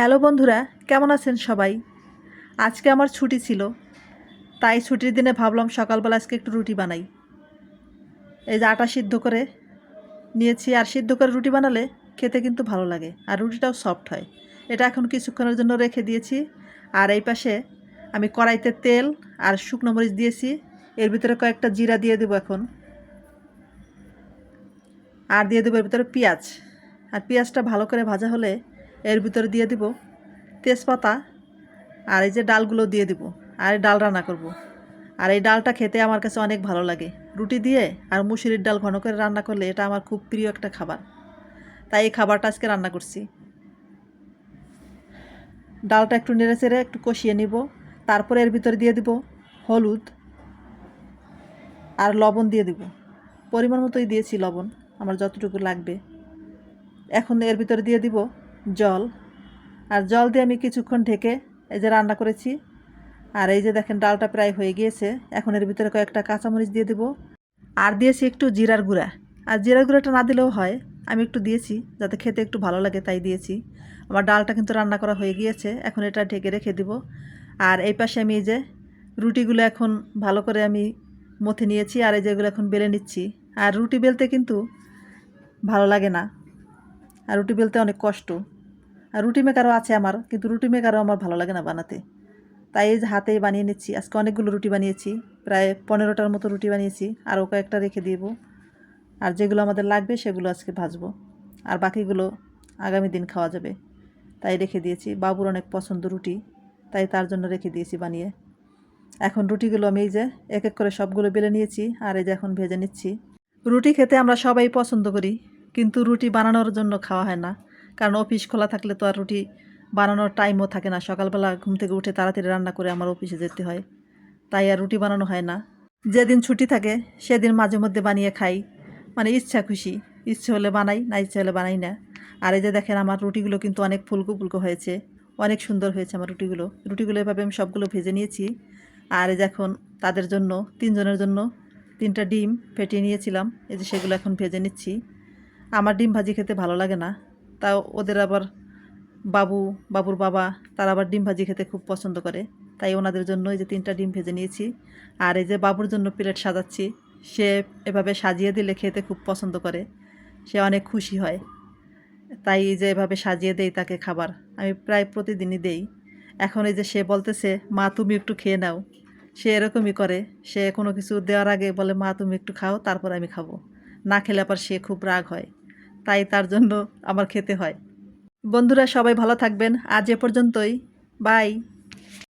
Hello বন্ধুরা, কেমন আছেন সবাই? আজকে আমার ছুটি ছিল, তাই ছুটির দিনে ভাবলাম সকালবেলা আজকে একটু রুটি বানাই। এই যে আটা সিদ্ধ করে নিয়েছি, আর সিদ্ধ করে রুটি বানালে খেতে কিন্তু ভালো লাগে, আর রুটিটাও সফট হয়। এটা এখন কিছুক্ষণের জন্য রেখে দিয়েছি, আর এই পাশে আমি কড়াইতে তেল আর শুকনো মরিচ দিয়েছি, এর ভিতরে কয়েকটা জিরা দিয়ে দেবো এখন। আর দিয়ে দেবো এর ভিতরে পেঁয়াজ, আর পেঁয়াজটা ভালো করে ভাজা হলে এর ভিতরে দিয়ে দিব তেজপাতা আর এই যে ডালগুলো দিয়ে দিব আর ডাল রান্না করব। আর এই ডালটা খেতে আমার কাছে অনেক ভালো লাগে। রুটি দিয়ে আর মুসুরির ডাল ঘন করে রান্না করলে এটা আমার খুব প্রিয় একটা খাবার। তাই এই খাবারটা আজকে রান্না করছি। ডালটা একটু নেড়ে চেড়ে একটু কষিয়ে নিব। তারপরে এর ভিতরে দিয়ে দিব হলুদ আর লবণ দিয়ে দিব। পরিমাণ মতোই দিয়েছি লবণ, আমার যতটুকু লাগবে। এখন এর ভিতরে দিয়ে দিব জল। আর জল দিয়ে আমি কিছুক্ষণ ঢেকে এই যে রান্না করেছি। আর এই যে দেখেন, ডালটা প্রায় হয়ে গিয়েছে। এখন এর ভিতরে কয়েকটা কাঁচামরিচ দিয়ে দিব। আর দিয়েছি একটু জিরার গুঁড়া। আর জিরার গুঁড়াটা না দিলেও হয়। আমি একটু দিয়েছি, যাতে খেতে একটু ভালো লাগে, তাই দিয়েছি। আমার ডালটা কিন্তু রান্না করা হয়ে গিয়েছে। এখন এটা ঢেকে রেখে দিব। আর এই পাশে আমি এই যে রুটিগুলো এখন ভালো করে আমি মথে নিয়েছি। আর এই যেগুলো এখন বেলে নিচ্ছি। আর রুটি বেলতে কিন্তু ভালো লাগে না। আর রুটি বেলতে অনেক কষ্ট। আর রুটি মেকারও আছে আমার, কিন্তু রুটি মেকারও আমার ভালো লাগে না বানাতে। তাই এই যে হাতেই বানিয়ে নিচ্ছি, আজকে অনেকগুলো রুটি বানিয়েছি, প্রায় পনেরোটার মতো রুটি বানিয়েছি, আরও কয়েকটা রেখে দিব। আর যেগুলো আমাদের লাগবে সেগুলো আজকে ভাজবো। আর বাকিগুলো আগামী দিন খাওয়া যাবে। তাই রেখে দিয়েছি, বাবুর অনেক পছন্দ রুটি, তাই তার জন্য রেখে দিয়েছি বানিয়ে। এখন রুটিগুলো আমি এই যে এক এক করে সবগুলো বেলে নিয়েছি, আর এই যে এখন ভেজে নিচ্ছি। রুটি খেতে আমরা সবাই পছন্দ করি, কিন্তু রুটি বানানোর জন্য খাওয়া হয় না। কারণ অফিস খোলা থাকলে তো আর রুটি বানানোর টাইমও থাকে না। সকালবেলা ঘুম থেকে উঠে তাড়াতাড়ি রান্না করে আমার অফিসে যেতে হয়। তাই আর রুটি বানানো হয় না। যেদিন ছুটি থাকে, সেদিন মাঝে মধ্যে বানিয়ে খাই। মানে ইচ্ছা খুশি। ইচ্ছে হলে বানাই, না ইচ্ছে হলে বানাই না। আর এই যে দেখেন, আমার রুটিগুলো কিন্তু অনেক ফুলকো ফুলকো হয়েছে। অনেক সুন্দর হয়েছে আমার রুটিগুলো। রুটিগুলো এভাবে আমি সবগুলো ভেজে নিয়েছি। আর এই এখন তাদের জন্য, তিনজনের জন্য তিনটা ডিম ফেটিয়ে নিয়েছিলাম। এই যে সেগুলো এখন ভেজে নিচ্ছি। আমার ডিম ভাজি খেতে ভালো লাগে না। তাও ওদের আবার বাবু, বাবুর বাবা, তারা আবার ডিম ভাজি খেতে খুব পছন্দ করে। তাই ওনাদের জন্য এই যে তিনটা ডিম ভেজে নিয়েছি। আর এই যে বাবুর জন্য প্লেট সাজাচ্ছি, সে এভাবে সাজিয়ে দিলে খেতে খুব পছন্দ করে। সে অনেক খুশি হয়। তাই এই যে এভাবে সাজিয়ে দেই তাকে খাবার। আমি প্রায় প্রতিদিনই দেই। এখন এই যে সে বলতেছে, মা, তুমি একটু খেয়ে নাও। সে এরকমই করে। সে কোনো কিছু দেওয়ার আগে বলে, মা, তুমি একটু খাও, তারপর আমি খাব। না খেলে আবার সে খুব রাগ হয়। তাই তার জন্য আমার খেতে হয়। বন্ধুরা সবাই ভালো থাকবেন। আজ এ পর্যন্তই। বাই।